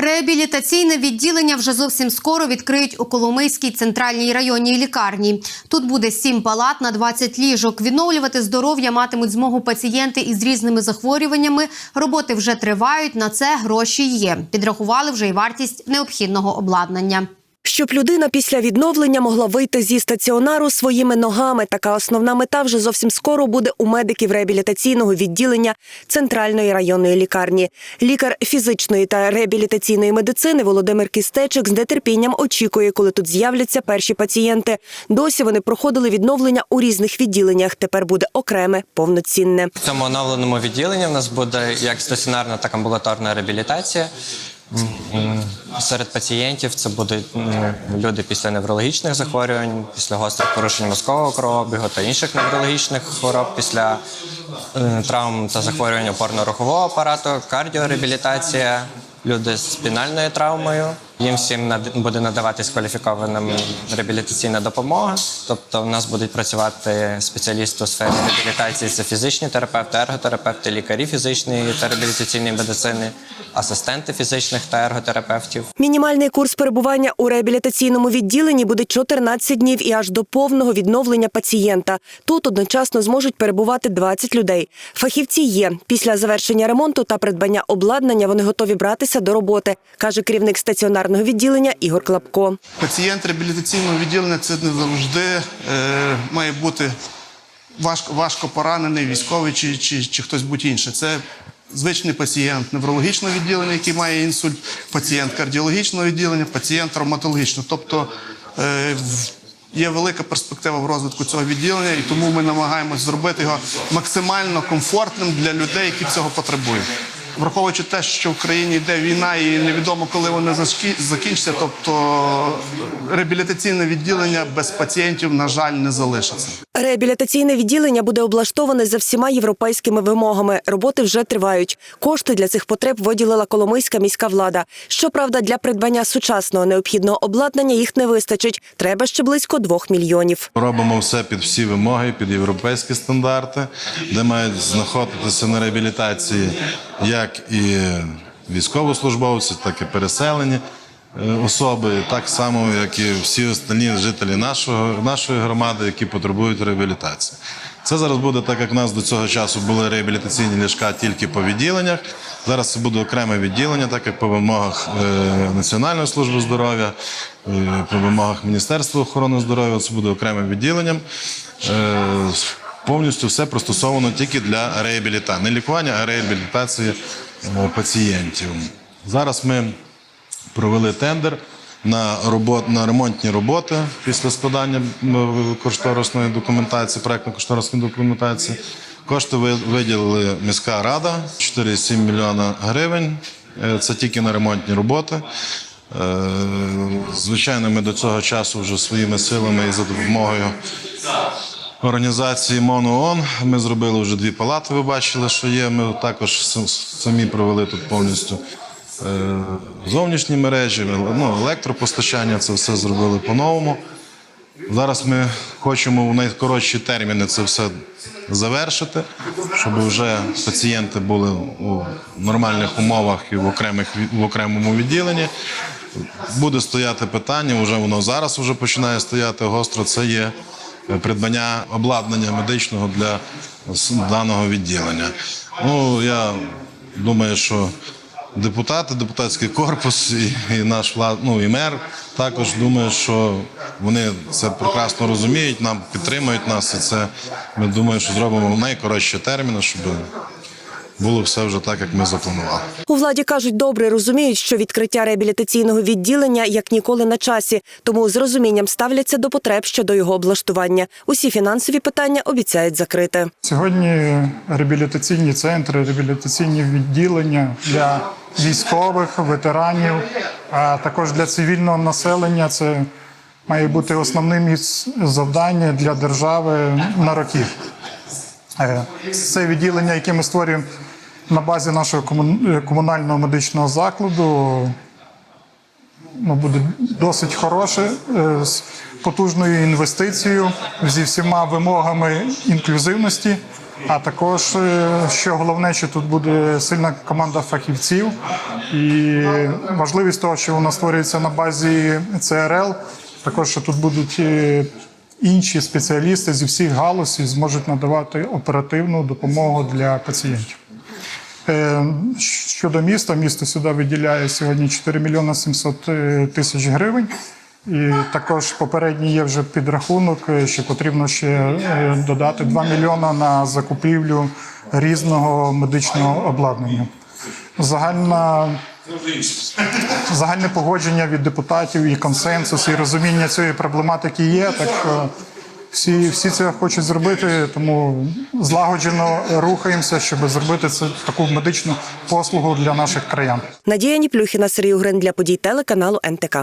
Реабілітаційне відділення вже зовсім скоро відкриють у Коломийській центральній районній лікарні. Тут буде сім палат на 20 ліжок. Відновлювати здоров'я матимуть змогу пацієнти із різними захворюваннями. Роботи вже тривають. На це гроші є. Підрахували вже й вартість необхідного обладнання. Щоб людина після відновлення могла вийти зі стаціонару своїми ногами. Така основна мета вже зовсім скоро буде у медиків реабілітаційного відділення центральної районної лікарні. Лікар фізичної та реабілітаційної медицини Володимир Кістечик з нетерпінням очікує, коли тут з'являться перші пацієнти. Досі вони проходили відновлення у різних відділеннях. Тепер буде окреме, повноцінне. В цьому оновленому відділенні в нас буде як стаціонарна, так і амбулаторна реабілітація. Серед пацієнтів це будуть люди після неврологічних захворювань, після гострих порушень мозкового кровообігу та інших неврологічних хвороб, після е, травм та захворювань опорно-рухового апарату, кардіореабілітація, люди з спінальною травмою. Їм всім буде надаватись кваліфікована реабілітаційна допомога. Тобто, в нас будуть працювати спеціалісти у сфері реабілітації, це фізичні терапевти, ерготерапевти, лікарі фізичної та реабілітаційної медицини, асистенти фізичних та ерготерапевтів. Мінімальний курс перебування у реабілітаційному відділенні буде 14 днів і аж до повного відновлення пацієнта. Тут одночасно зможуть перебувати 20 людей. Фахівці є. Після завершення ремонту та придбання обладнання вони готові братися до роботи, каже керівник стаціонарного відділення Ігор Клапко. Пацієнт реабілітаційного відділення це не завжди е, має бути важко, важко поранений, військовий чи, чи, чи хтось будь-інший. Це звичний пацієнт неврологічного відділення, який має інсульт, пацієнт кардіологічного відділення, пацієнт травматологічного. Тобто е, є велика перспектива в розвитку цього відділення, і тому ми намагаємось зробити його максимально комфортним для людей, які цього потребують. Враховуючи те, що в країні йде війна і невідомо, коли вона закінчиться, тобто реабілітаційне відділення без пацієнтів, на жаль, не залишиться. Реабілітаційне відділення буде облаштоване за всіма європейськими вимогами. Роботи вже тривають. Кошти для цих потреб виділила Коломийська міська влада. Щоправда, для придбання сучасного необхідного обладнання їх не вистачить. Треба ще близько двох мільйонів. Робимо все під всі вимоги, під європейські стандарти, де мають знаходитися на реабілітації як і військовослужбовці, так і переселені особи, так само, як і всі остальні жителі нашого, нашої громади, які потребують реабілітації. Це зараз буде так, як в нас до цього часу були реабілітаційні ліжка тільки по відділеннях. Зараз це буде окреме відділення, так як по вимогах е, Національної служби здоров'я, е, по вимогах Міністерства охорони здоров'я. Це буде окремим відділенням. Е, повністю все пристосовано тільки для реабілітації. Не лікування, а реабілітації е, пацієнтів. Зараз ми провели тендер на робот, на ремонтні роботи після складання кошторисної документації, проектно-кошторисної документації. Кошти ви- виділили міська рада 4,7 мільйона гривень. Е, Це тільки на ремонтні роботи. Е, Звичайно, ми до цього часу вже своїми силами і за допомогою організації МОН ООН. Ми зробили вже дві палати. Ви бачили, що є. Ми також самі провели тут повністю зовнішні мережі, ну, електропостачання. Це все зробили по-новому. Зараз ми хочемо в найкоротші терміни це все завершити, щоб вже пацієнти були у нормальних умовах і в, окремих, в окремому відділенні. Буде стояти питання, вже воно зараз вже починає стояти гостро. Це є е, придбання обладнання медичного для даного відділення. Ну я думаю, що депутати, депутатський корпус і, і наш влад, ну і мер також думаю, що вони це прекрасно розуміють, нам підтримують нас, і це ми думаємо, що зробимо в найкоротші терміни, щоб було все вже так, як ми запланували. У владі кажуть, добре розуміють, що відкриття реабілітаційного відділення як ніколи на часі, тому з розумінням ставляться до потреб щодо його облаштування. Усі фінансові питання обіцяють закрити. Сьогодні реабілітаційні центри, реабілітаційні відділення для військових, ветеранів, а також для цивільного населення це має бути основним із завдань для держави на роки. Е, Це відділення, яке ми створюємо на базі нашого е, комунального медичного закладу, ну, буде досить хороше, е, з потужною інвестицією, зі всіма вимогами інклюзивності. А також, е, що головне, що тут буде сильна команда фахівців і важливість того, що вона створюється на базі ЦРЛ, також що тут будуть інші спеціалісти зі всіх галузей зможуть надавати оперативну допомогу для пацієнтів. Е, Щодо міста, місто сюди виділяє сьогодні 4 мільйони 700 е, тисяч гривень. І також попередній є вже підрахунок, е, що потрібно ще е, додати 2 мільйони на закупівлю різного медичного обладнання. Загальна загальне погодження від депутатів і консенсус, і розуміння цієї проблематики є. Так що всі, всі це хочуть зробити, тому злагоджено рухаємося, щоб зробити це таку медичну послугу для наших краян. Надія Ніплюхіна, Сергій Угрин для подій телеканалу НТК.